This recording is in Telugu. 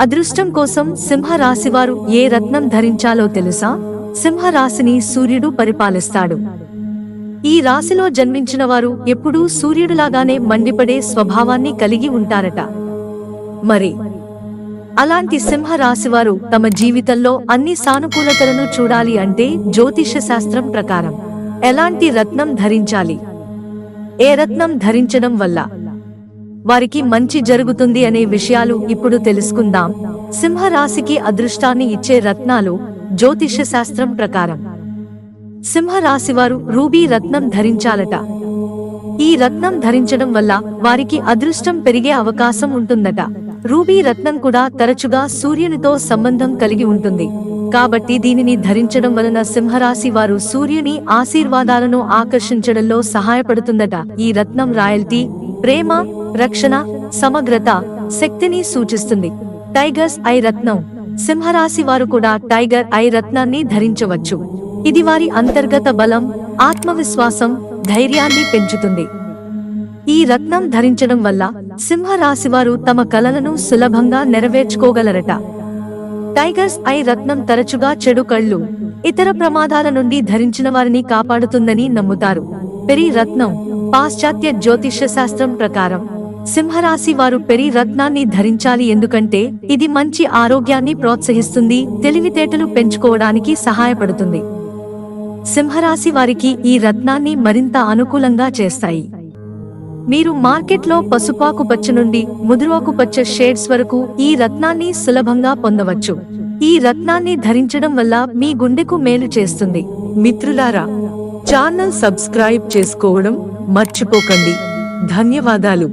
అదృష్టం కోసం సింహరాశివారు ఏ రత్నం ధరించాలో తెలుసా? సింహరాశిని సూర్యుడు పరిపాలిస్తాడు. ఈ రాశిలో జన్మించిన వారు ఎప్పుడూ సూర్యుడులాగానే మండిపడే స్వభావాన్ని కలిగి ఉంటారట. మరి అలాంటి సింహ రాశివారు తమ జీవితంలో అన్ని సానుకూలతలను చూడాలి అంటే జ్యోతిష శాస్త్రం ప్రకారం ఎలాంటి రత్నం ధరించాలి? ఏ రత్నం ధరించడం వల్ల వారికి మంచి జరుగుతుంది అనే విషయాలు ఇప్పుడు తెలుసుకుందాం. సింహరాశికి అదృష్టాన్ని ఇచ్చే రత్నాలు జ్యోతిష శాస్త్రం ప్రకారం. సింహరాశివారు రూబీ రత్నం ధరించాలట. ఈ రత్నం ధరించడం వల్ల వారికి అదృష్టం పెరిగే అవకాశం ఉంటుందట. రూబీ రత్నం కూడా తరచుగా సూర్యునితో సంబంధం కలిగి ఉంటుంది. కాబట్టి దీనిని ధరించడం వలన సింహరాశి వారు సూర్యుని ఆశీర్వాదాలను ఆకర్షించడంలో సహాయపడుతుందట. ఈ రత్నం రాయల్టీ ప్రేమ రక్షణ సమగ్రత శక్తిని సూచిస్తుంది. టైగర్స్ ఐ రత్నం. సింహరాశి వారు కూడా టైగర్ ఐ రత్నాన్ని ధరించవచ్చు. ఇది వారి అంతర్గత బలం ఆత్మవిశ్వాసం ధైర్యాన్ని పెంచుతుంది. ఈ రత్నం ధరించడం వల్ల సింహరాశివారు తమ కలలను సులభంగా నెరవేర్చుకోగలరట. టైగర్స్ ఐ రత్నం తరచుగా చెడు కళ్ళు. ఇతర ప్రమాదాల నుండి ధరించిన వారిని కాపాడుతుందని నమ్ముతారు. పెరి రత్నం పాశ్చాత్య జ్యోతిష్య శాస్త్రం ప్రకారం. సింహరాశి వారు పెరి రత్నాన్ని ధరించాలి ఎందుకంటే ఇది మంచి ఆరోగ్యాన్ని ప్రోత్సహిస్తుంది తెలివితేటలు పెంచుకోవడానికి సహాయపడుతుంది. సింహరాశి వారికి ఈ రత్నాన్ని మరింత అనుకూలంగా చేస్తాయి. మీరు మార్కెట్లో పసుపాకు పచ్చ నుండి ముదురువాకు పచ్చ షేడ్స్ వరకు ఈ రత్నాన్ని సులభంగా పొందవచ్చు. ఈ రత్నాన్ని ధరించడం వల్ల మీ గుండెకు మేలు చేస్తుంది. మిత్రులారా ఛానల్ సబ్స్క్రైబ్ చేసుకోవడం మర్చిపోకండి. ధన్యవాదాలు.